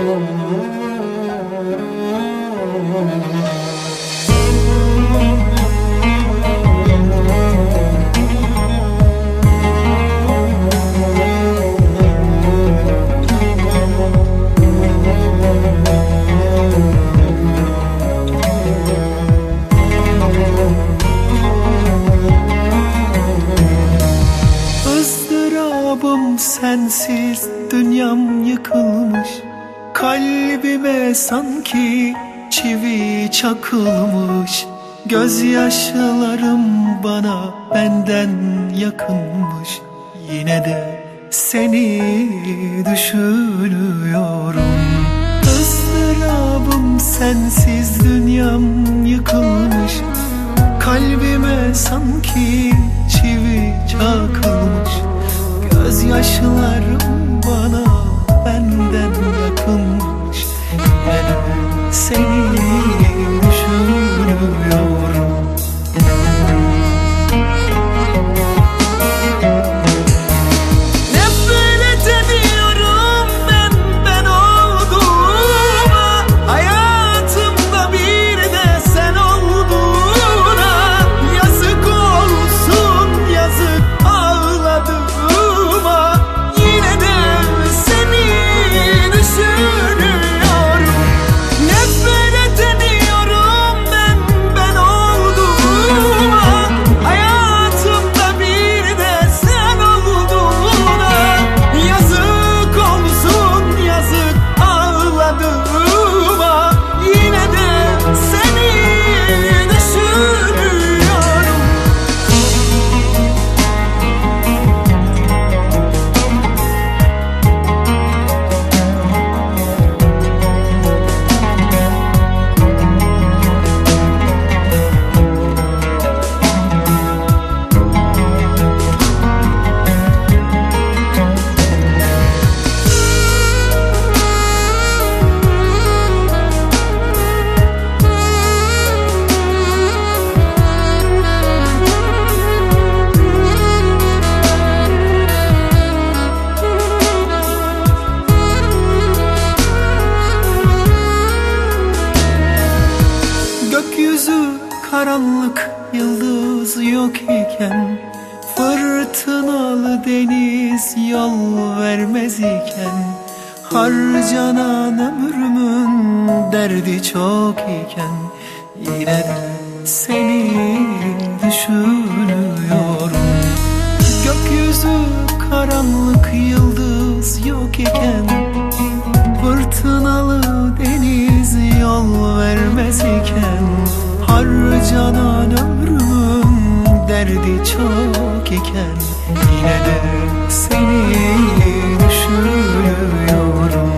ızdırabım sensiz dünyam yıkılmış. Kalbime sanki çivi çakılmış. Gözyaşlarım bana benden yakınmış. Yine de seni düşünüyorum. Izdırabım sensiz dünyam yıkılmış. Kalbime sanki çivi çakılmış karanlık yıldız yok iken Fırtınalı deniz yol vermez iken Harcanan ömrümün derdi çok iken Yine de Harcanan ömrümün derdi çok iken Yine de seni düşünüyorum.